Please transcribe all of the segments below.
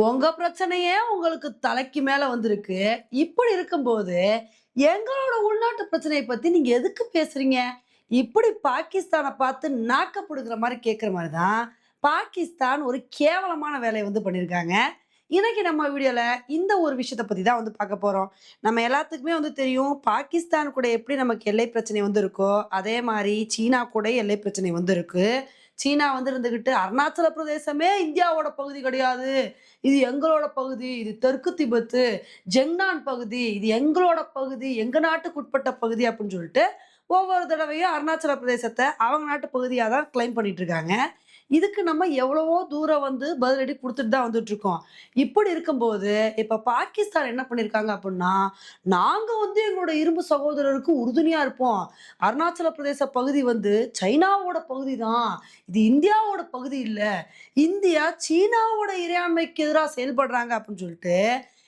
உங்க பிரச்சனையே உங்களுக்கு தலைக்கு மேல வந்திருக்கு. இப்படி இருக்கும்போது எங்களோட உள்நாட்டு பிரச்சனையை பத்தி நீங்க எதுக்கு பேசுறீங்க? இப்படி பாகிஸ்தானை பார்த்து நாக்கப்படுகிற மாதிரி கேட்குற மாதிரி தான் பாகிஸ்தான் ஒரு கேவலமான வேலையை வந்து பண்ணியிருக்காங்க. இன்னைக்கு நம்ம வீடியோவில் இந்த ஒரு விஷயத்தை பற்றி தான் வந்து பார்க்க போகிறோம் நம்ம எல்லாத்துக்குமே வந்து தெரியும் பாகிஸ்தான் கூட எப்படி நமக்கு எல்லை பிரச்சனை வந்து இருக்கோ அதே மாதிரி சீனா கூட எல்லை பிரச்சனை வந்து இருக்குது சீனா வந்து இருந்துகிட்டு அருணாச்சல பிரதேசமே இந்தியாவோட பகுதி கிடையாது. இது எங்களோட பகுதி இது தெற்கு திபெத்து ஜெங்னான் பகுதி இது எங்களோட பகுதி எங்க நாட்டுக்கு உட்பட்ட பகுதி அப்படின்னு சொல்லிட்டு ஒவ்வொரு தடவையும் அருணாச்சல பிரதேசத்தை அவங்க நாட்டு பகுதியாக தான் கிளைம் பண்ணிட்டு இருக்காங்க. இதுக்கு நம்ம எவ்வளவோ தூரம் வந்து பதிலடி கொடுத்துட்டு தான் வந்துட்டு இருக்கோம் இப்படி இருக்கும்போது இப்ப பாகிஸ்தான் என்ன பண்ணிருக்காங்க அப்படின்னா நாங்க வந்து எங்களோட இரும்பு சகோதரருக்கு உறுதுணையா இருப்போம். அருணாச்சல பிரதேச பகுதி வந்து சைனாவோட பகுதி தான். இது இந்தியாவோட பகுதி இல்லை. இந்தியா சீனாவோட இறையாண்மைக்கு எதிராக செயல்படுறாங்க அப்படின்னு சொல்லிட்டு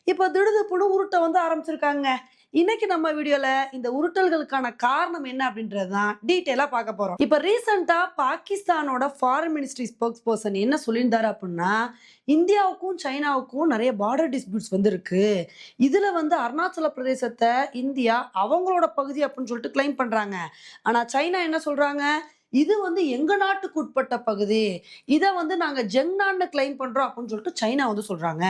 இப்ப திடுதுப்புன்னு உருட்டை வந்து ஆரம்பிச்சிருக்காங்க. இன்னைக்கு நம்ம வீடியோல இந்த உருட்டல்களுக்கான காரணம் என்ன அப்படின்றது தான் டீட்டெயிலா பார்க்க போறோம். இப்ப ரீசெண்டா பாகிஸ்தானோட ஃபாரின் மினிஸ்ட்ரி ஸ்போக்ஸ் பர்சன் என்ன சொல்லியிருந்தாரு அப்படின்னா இந்தியாவுக்கும் சைனாவுக்கும் நிறைய பார்டர் டிஸ்பியூட்ஸ் வந்து இருக்கு இதுல வந்து அருணாச்சல பிரதேசத்தை இந்தியா அவங்களோட பகுதி அப்படின்னு சொல்லிட்டு கிளைம் பண்றாங்க. ஆனா சைனா என்ன சொல்றாங்க? இது வந்து எங்க நாட்டுக்கு உட்பட்ட பகுதி. இதை வந்து நாங்க ஜெங்னான்னு கிளைம் பண்றோம் அப்படின்னு சொல்லிட்டு சைனா வந்து சொல்றாங்க.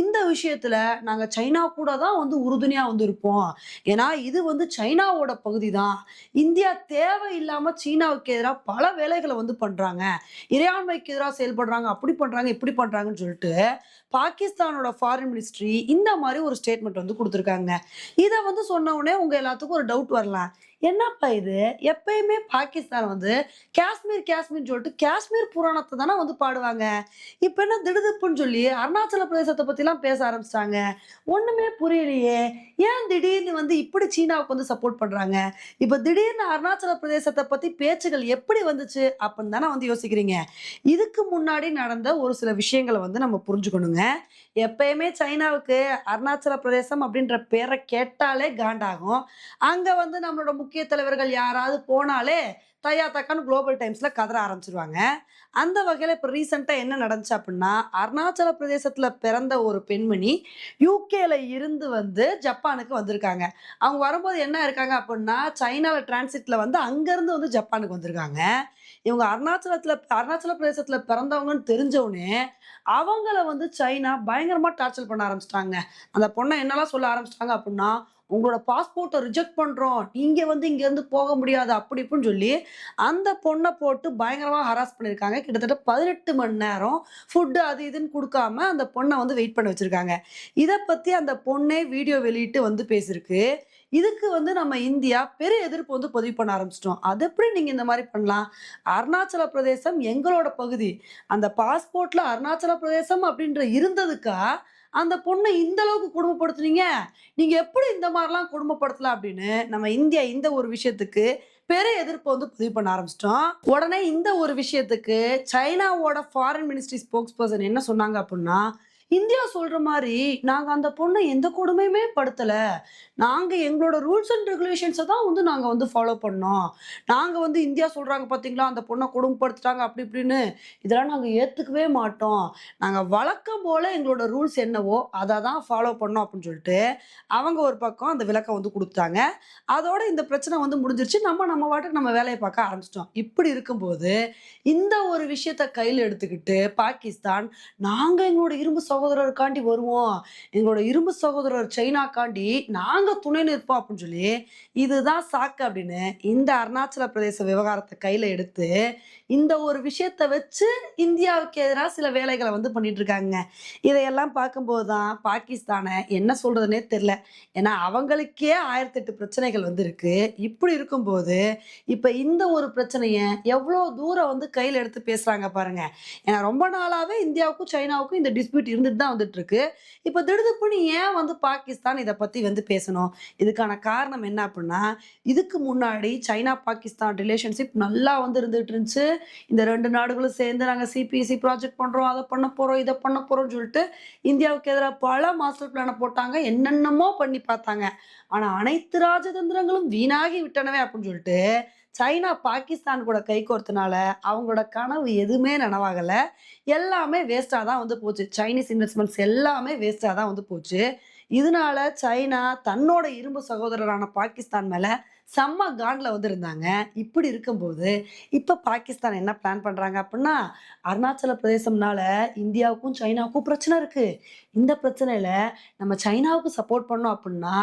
இந்த விஷயத்துல நாங்க சைனா கூட தான் வந்து உறுதுணையா வந்து இருப்போம். ஏன்னா இது வந்து சைனாவோட பகுதி தான். இந்தியா தேவையில்லாம சீனாவுக்கு எதிராக பல வேலைகளை வந்து பண்றாங்க. இறையாண்மைக்கு எதிராக செயல்படுறாங்க அப்படி பண்றாங்க இப்படி பண்றாங்கன்னு சொல்லிட்டு பாகிஸ்தானோட ஃபாரின் மினிஸ்ட்ரி இந்த மாதிரி ஒரு ஸ்டேட்மெண்ட் வந்து கொடுத்துருக்காங்க. இதை வந்து சொன்ன உடனே உங்க எல்லாத்துக்கும் ஒரு டவுட் வரலாம். என்னப்பா இது? எப்பயுமே பாகிஸ்தான் வந்து காஷ்மீர் காஷ்மீர் சொல்லிட்டு காஷ்மீர் புராணத்தை தானே வந்து பாடுவாங்க. இப்போ என்ன திடுதுப்புன்னு சொல்லி அருணாச்சல பிரதேசத்தை பற்றிலாம் பேச ஆரம்பிச்சிட்டாங்க. ஒன்றுமே புரியலையே. ஏன் திடீர்னு வந்து இப்படி சீனாவுக்கு வந்து சப்போர்ட் பண்ணுறாங்க இப்போ திடீர்னு அருணாச்சல பிரதேசத்தை பற்றி பேச்சுகள் எப்படி வந்துச்சு அப்படின்னு தானே வந்து யோசிக்கிறீங்க. இதுக்கு முன்னாடி நடந்த ஒரு சில விஷயங்களை வந்து நம்ம புரிஞ்சுக்கணுங்க. எப்பயுமே சைனாவுக்கு அருணாச்சல பிரதேசம் அப்படின்ற பேரை கேட்டாலே காண்டாகும். அங்கே வந்து நம்மளோட முக்கிய முக்கிய தலைவர்கள் யாராவது போனாலே தயா தக்கான்னு குளோபல் டைம்ஸில் கதற ஆரம்பிச்சிருவாங்க. அந்த வகையில் இப்போ ரீசெண்டாக என்ன நடந்துச்சு அப்படின்னா அருணாச்சல பிரதேசத்தில் பிறந்த ஒரு பெண்மணி யூகேல இருந்து வந்து ஜப்பானுக்கு வந்திருக்காங்க. அவங்க வரும்போது என்ன இருக்காங்க அப்படின்னா சைனாவில் டிரான்சிட்டில் வந்து அங்கேருந்து வந்து ஜப்பானுக்கு வந்திருக்காங்க. இவங்க அருணாச்சலத்தில் அருணாச்சல பிரதேசத்தில் பிறந்தவங்கன்னு தெரிஞ்சவுடனே அவங்கள வந்து சைனா பயங்கரமாக டார்ச்சர் பண்ண ஆரம்பிச்சிட்டாங்க. அந்த பொண்ணை என்னெல்லாம் சொல்ல ஆரம்பிச்சிட்டாங்க அப்படின்னா உங்களோட பாஸ்போர்ட்டை ரிஜெக்ட் பண்ணுறோம் நீங்கள் வந்து இங்கேருந்து போக முடியாது அப்படி இப்படின்னு சொல்லி அந்த பொண்ணை போட்டு பயங்கரமாக ஹராஸ் பண்ணியிருக்காங்க. கிட்டத்தட்ட பதினெட்டு மணி நேரம் ஃபுட்டு அது இதுன்னு கொடுக்காம அந்த பொண்ணை வந்து வெயிட் பண்ண வச்சுருக்காங்க. இதை பற்றி அந்த பொண்ணே வீடியோ வெளியிட்டு வந்து பேசியிருக்கு. இதுக்கு வந்து நம்ம இந்தியா பெரிய எதிர்ப்பு வந்து பதிவு பண்ண ஆரம்பிச்சிட்டோம். அது எப்படி நீங்க இந்த மாதிரி பண்ணலாம்? அருணாச்சல பிரதேசம் எங்களோட பகுதி. அந்த பாஸ்போர்ட்ல அருணாச்சல பிரதேசம் அப்படின்ற இருந்ததுக்கா அந்த பொண்ணை இந்த அளவுக்கு குடும்பப்படுத்துனீங்க? நீங்க எப்படி இந்த மாதிரிலாம் குடும்பப்படுத்தலாம் அப்படின்னு நம்ம இந்தியா இந்த ஒரு விஷயத்துக்கு பெரிய எதிர்ப்பு வந்து பதிவு பண்ண ஆரம்பிச்சிட்டோம். உடனே இந்த ஒரு விஷயத்துக்கு சைனாவோட ஃபாரின் மினிஸ்ட்ரி ஸ்போக்ஸ் பர்சன் என்ன சொன்னாங்க அப்படின்னா இந்தியா சொல்ற மாதிரி நாங்க அந்த பொண்ணை எந்த கொடுமையுமே படுத்தல. நாங்க எங்களோட ரூல்ஸ் அண்ட் ரெகுலேஷன்ஸை தான் வந்து நாங்க வந்து ஃபாலோ பண்ணோம். நாங்க வந்து இந்தியா சொல்றாங்க பாத்தீங்களா? அந்த பொண்ணை கொடுமைப்படுத்திட்டாங்க அப்படி இப்படின்னு. இதெல்லாம் நாங்க ஏத்துக்கவே மாட்டோம். நாங்க வழக்கம் போல எங்களோட ரூல்ஸ் என்னவோ அதை தான் ஃபாலோ பண்ணோம் அப்படின்னு சொல்லிட்டு அவங்க ஒரு பக்கம் அந்த விளக்கம் வந்து கொடுத்தாங்க அதோட இந்த பிரச்சனை வந்து முடிஞ்சிருச்சு. நம்ம நம்ம வாட்டுக்கு நம்ம வேலையை பார்க்க ஆரம்பிச்சிட்டோம். இப்படி இருக்கும்போது இந்த ஒரு விஷயத்த கையில் எடுத்துக்கிட்டு பாகிஸ்தான் நாங்க எங்களோட இரும்பு சகோதரருக்காண்டி வருவோம். எங்களோட இரும்பு சகோதரர் சைனாக்காண்டி நாங்கள் துணை நிற்போம் அப்படின்னு சொல்லி இதுதான் சாக்கு அப்படின்னு இந்த அருணாச்சல பிரதேச விவகாரத்தை கையில் எடுத்து இந்த ஒரு விஷயத்தை வச்சு இந்தியாவுக்கு எதிராக சில வேலைகளை வந்து பண்ணிட்டு இருக்காங்க. இதையெல்லாம் பார்க்கும்போது தான் பாகிஸ்தானை என்ன சொல்றதுனே தெரில ஏன்னா அவங்களுக்கே ஆயிரத்தி எட்டு பிரச்சனைகள் வந்து இருக்கு. இப்படி இருக்கும்போது இப்போ இந்த ஒரு பிரச்சனையை எவ்வளோ தூரம் வந்து கையில் எடுத்து பேசுறாங்க பாருங்க. ஏன்னா ரொம்ப நாளாகவே இந்தியாவுக்கும் சைனாவுக்கும் இந்த டிஸ்பியூட் இருந்து இருந்துட்டு தான் வந்துட்டு இருக்கு இப்போ திடுதுப்புன்னு ஏன் வந்து பாகிஸ்தான் இதை பத்தி வந்து பேசணும்? இதுக்கான காரணம் என்ன அப்படின்னா இதுக்கு முன்னாடி சைனா பாகிஸ்தான் ரிலேஷன்ஷிப் நல்லா வந்து இருந்துட்டு இருந்துச்சு. இந்த ரெண்டு நாடுகளும் சேர்ந்து நாங்கள் சிபிஎஸ்சி ப்ராஜெக்ட் பண்றோம் அதை பண்ண போறோம் இதை பண்ண போறோம்னு சொல்லிட்டு இந்தியாவுக்கு எதிராக பல மாஸ்டர் பிளானை போட்டாங்க என்னென்னமோ பண்ணி பார்த்தாங்க. ஆனா அனைத்து ராஜதந்திரங்களும் வீணாகி விட்டனவே அப்படின்னு சொல்லிட்டு சைனா பாகிஸ்தான் கூட கைகோர்த்தனால அவங்களோட கனவு எதுவுமே நனவாகலை. எல்லாமே வேஸ்ட்டாக தான் வந்து போச்சு. சைனீஸ் இன்வெஸ்ட்மெண்ட்ஸ் எல்லாமே வேஸ்ட்டாக தான் வந்து போச்சு. இதனால சைனா தன்னோட இரும்பு சகோதரரான பாகிஸ்தான் மேலே செம்ம காண்டில் வந்து இருந்தாங்க. இப்படி இருக்கும்போது இப்போ பாகிஸ்தான் என்ன பிளான் பண்ணுறாங்க அப்படின்னா அருணாச்சல பிரதேசம்னால இந்தியாவுக்கும் சைனாவுக்கும் பிரச்சனை இருக்குது இந்த பிரச்சனையில் நம்ம சைனாவுக்கு சப்போர்ட் பண்ணோம் அப்படின்னா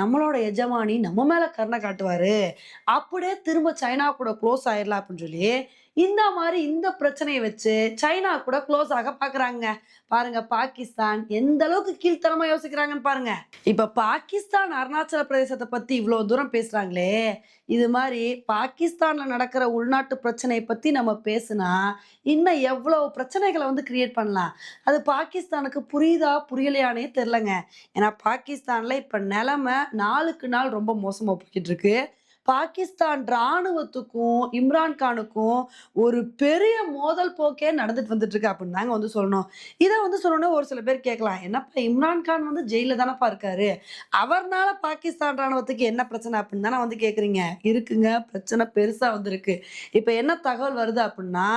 நம்மளோட எஜமானி நம்ம மேலே கருணை காட்டுவார். அப்படியே திரும்ப சைனா கூட க்ளோஸ் ஆயிடலாம் அப்படின்னு சொல்லி இந்த மாதிரி இந்த பிரச்சனையை வச்சு சைனா கூட க்ளோஸ் ஆக பாக்குறாங்க. பாருங்க பாகிஸ்தான் எந்த அளவுக்கு கீழ்த்தனமா யோசிக்கிறாங்கன்னு பாருங்க. இப்ப பாகிஸ்தான் அருணாச்சல பிரதேசத்தை பத்தி இவ்வளவு தூரம் பேசுறாங்களே. இது மாதிரி பாகிஸ்தான்ல நடக்கிற உள்நாட்டு பிரச்சனையை பத்தி நம்ம பேசுனா இன்னும் எவ்வளவு பிரச்சனைகளை வந்து கிரியேட் பண்ணலாம்? அது பாகிஸ்தானுக்கு புரியுதா புரியலையானே தெரிலங்க ஏன்னா பாகிஸ்தான்ல இப்ப நிலைமை நாளுக்கு நாள் ரொம்ப மோசமா போய்கிட்டு இருக்கு. பாகிஸ்தான் ராணுவத்துக்கும் இம்ரான்கானுக்கும் ஒரு பெரிய மோதல் போக்கே நடந்துட்டு வந்துட்டு இருக்கு அப்படின்னு தாங்க வந்து சொல்லணும். இதை வந்து சொல்லணும் ஒரு சில பேர் கேட்கலாம். என்னப்பா இம்ரான்கான் வந்து ஜெயில தானப்பா இருக்காரு? அவர்னால பாகிஸ்தான் ராணுவத்துக்கு என்ன பிரச்சனை அப்படின்னு தானே வந்து கேட்குறீங்க? இருக்குங்க. பிரச்சனை பெருசா வந்திருக்கு. இப்போ என்ன தகவல் வருது அப்படின்னா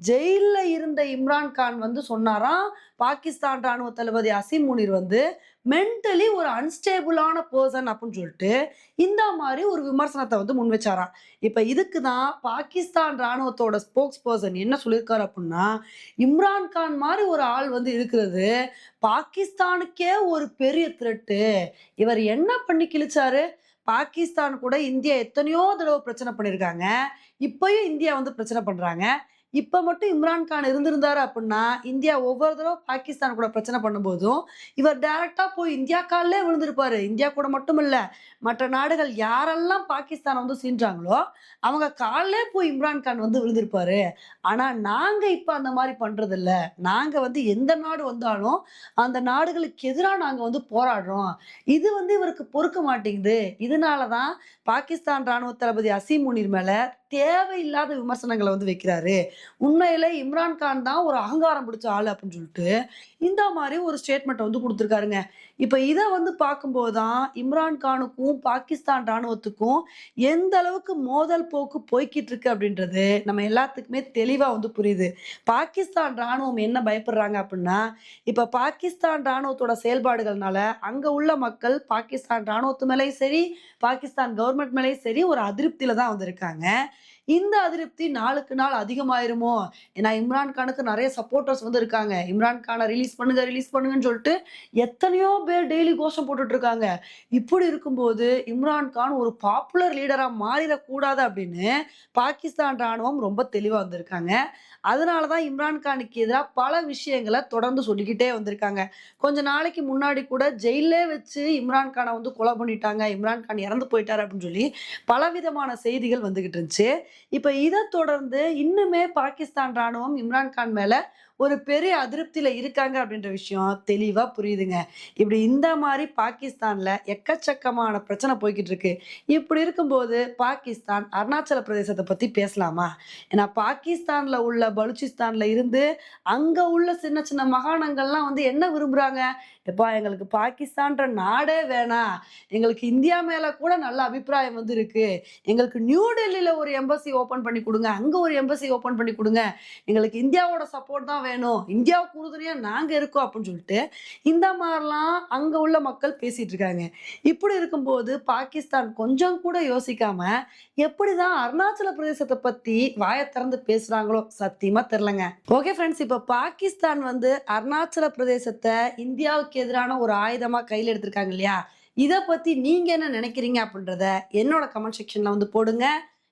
ஜெயிலில் இருந்த இம்ரான்கான் வந்து சொன்னாராம் பாகிஸ்தான் ராணுவ தளபதி அசிம் முனிர் வந்து மென்டலி ஒரு அன்ஸ்டேபிளான பர்சன் அப்படின்னு சொல்லிட்டு இந்த மாதிரி ஒரு விமர்சனத்தை வந்து முன் வச்சாராம் இப்போ இதுக்கு தான் பாகிஸ்தான் ராணுவத்தோட ஸ்போக்ஸ் பர்சன் என்ன சொல்லியிருக்காரு அப்படின்னா இம்ரான் கான் மாதிரி ஒரு ஆள் வந்து இருக்கிறது பாகிஸ்தானுக்கே ஒரு பெரிய த்ரெட்டு இவர் என்ன பண்ணி கிழிச்சாரு? பாகிஸ்தான் கூட இந்தியா எத்தனையோ தடவை பிரச்சனை பண்ணியிருக்காங்க இப்பயும் இந்தியா வந்து பிரச்சனை பண்ணுறாங்க இப்போ மட்டும் இம்ரான்கான் இருந்திருந்தார் இருந்திருந்தாரு அப்படின்னா இந்தியா ஒவ்வொரு தடவை பாகிஸ்தான் கூட பிரச்சனை பண்ணும்போதும் இவர் டைரக்டா போய் இந்தியா காலிலே விழுந்திருப்பாரு. இந்தியா கூட மட்டும் இல்லை மற்ற நாடுகள் யாரெல்லாம் பாகிஸ்தானை வந்து சீன்றாங்களோ அவங்க காலிலே போய் இம்ரான்கான் வந்து விழுந்திருப்பாரு. ஆனால் நாங்கள் இப்போ அந்த மாதிரி பண்ணுறதில்ல நாங்கள் வந்து எந்த நாடு வந்தாலும் அந்த நாடுகளுக்கு எதிராக நாங்கள் வந்து போராடுறோம். இது வந்து இவருக்கு பொறுக்க மாட்டேங்குது. இதனால தான் பாகிஸ்தான் ராணுவ தளபதி அசீம் முனீர் மேலே தேவையில்லாத விமர்சனங்களை வந்து வைக்கிறாரு. உண்மையில இம்ரான் கான் தான் ஒரு அகங்காரம் பிடிச்ச ஆள் அப்படின்னு சொல்லிட்டு இந்த மாதிரி ஒரு ஸ்டேட்மெண்ட் வந்து கொடுத்துருக்காருங்க. இப்போ இதை வந்து பார்க்கும்போது தான் இம்ரான்கானுக்கும் பாகிஸ்தான் ராணுவத்துக்கும் எந்த அளவுக்கு மோதல் போக்கு போய்கிட்டு இருக்கு அப்படின்றது நம்ம எல்லாத்துக்குமே தெளிவாக வந்து புரியுது. பாகிஸ்தான் ராணுவம் என்ன பயப்படுறாங்க அப்படின்னா இப்போ பாகிஸ்தான் ராணுவத்தோட செயல்பாடுகள்னால அங்கே உள்ள மக்கள் பாகிஸ்தான் ராணுவத்து மேலேயும் சரி பாகிஸ்தான் கவர்மெண்ட் மேலேயும் சரி ஒரு அதிருப்தியில் தான் வந்திருக்காங்க இந்த அதிருப்தி நாளுக்கு நாள் அதிகமாயிருமோ? ஏன்னா இம்ரான் கானுக்கு நிறைய சப்போர்ட்டர்ஸ் வந்து இருக்காங்க இம்ரான் கானை ரிலீஸ் பண்ணுங்க ரிலீஸ் பண்ணுங்கன்னு சொல்லிட்டு எத்தனையோ பேர் டெய்லி கோஷம் போட்டுட்டு இருக்காங்க இப்படி இருக்கும்போது இம்ரான் கான் ஒரு பாப்புலர் லீடரா மாறிடக்கூடாது அப்படின்னு பாகிஸ்தான் ராணுவம் ரொம்ப தெளிவா வந்திருக்காங்க. அதனால தான் இம்ரான் கானுக்கு எதிராக பல விஷயங்களை தொடர்ந்து சொல்லிக்கிட்டே வந்திருக்காங்க. கொஞ்ச நாளைக்கு முன்னாடி கூட ஜெயிலே வச்சு இம்ரான் கானை வந்து கொலை பண்ணிட்டாங்க. இம்ரான் கான் இறந்து போயிட்டாரு அப்படின்னு சொல்லி பலவிதமான செய்திகள் வந்துகிட்டு இருந்துச்சு. இப்போ இதை தொடர்ந்து இன்னுமே பாகிஸ்தான் ராணுவம் இம்ரான் கான் மேல ஒரு பெரிய அதிருப்தியில இருக்காங்க அப்படின்ற விஷயம் தெளிவா புரியுதுங்க. இப்படி இந்த மாதிரி பாகிஸ்தான்ல எக்கச்சக்கமான பிரச்சனை போய்கிட்டு இருக்கு. இப்படி இருக்கும்போது பாகிஸ்தான் அருணாச்சல பிரதேசத்தை பத்தி பேசலாமா? ஏன்னா பாகிஸ்தான்ல உள்ள பலுச்சிஸ்தான்ல இருந்து அங்க உள்ள சின்ன சின்ன மாகாணங்கள்லாம் வந்து என்ன விரும்புறாங்க? எப்பா எங்களுக்கு பாகிஸ்தான்ற நாடே வேணாம் எங்களுக்கு இந்தியா மேலே கூட நல்ல அபிப்பிராயம் வந்து இருக்கு எங்களுக்கு நியூ டெல்லியில் ஒரு எம்பசி ஓப்பன் பண்ணி கொடுங்க. அங்கே ஒரு எம்பசி ஓப்பன் பண்ணி கொடுங்க. எங்களுக்கு இந்தியாவோட சப்போர்ட் தான் வேணும். இந்தியாவுக்கு உறுதுணையாக நாங்கள் இருக்கோம் அப்படின்னு சொல்லிட்டு இந்த மாதிரிலாம் அங்கே உள்ள மக்கள் பேசிட்டு இருக்காங்க. இப்படி இருக்கும்போது பாகிஸ்தான் கொஞ்சம் கூட யோசிக்காம எப்படிதான் அருணாச்சல பிரதேசத்தை பற்றி வாயை திறந்து பேசுகிறாங்களோ சத்தியமாக தெரிலங்க ஓகே ஃப்ரெண்ட்ஸ் இப்போ பாகிஸ்தான் வந்து அருணாச்சல பிரதேசத்தை இந்தியாவுக்கு எதிரான ஒரு ஆயுதமா கையில் எடுத்திருக்காங்க இல்லையா? இதை பத்தி நீங்க என்ன நினைக்கிறீங்க அப்படின்றத என்னோட கமெண்ட் செக்ஷன்ல வந்து போடுங்க.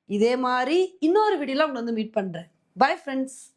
இதே மாதிரி இன்னொரு வீடியோல உங்களை வந்து மீட் பண்றேன். Bye friends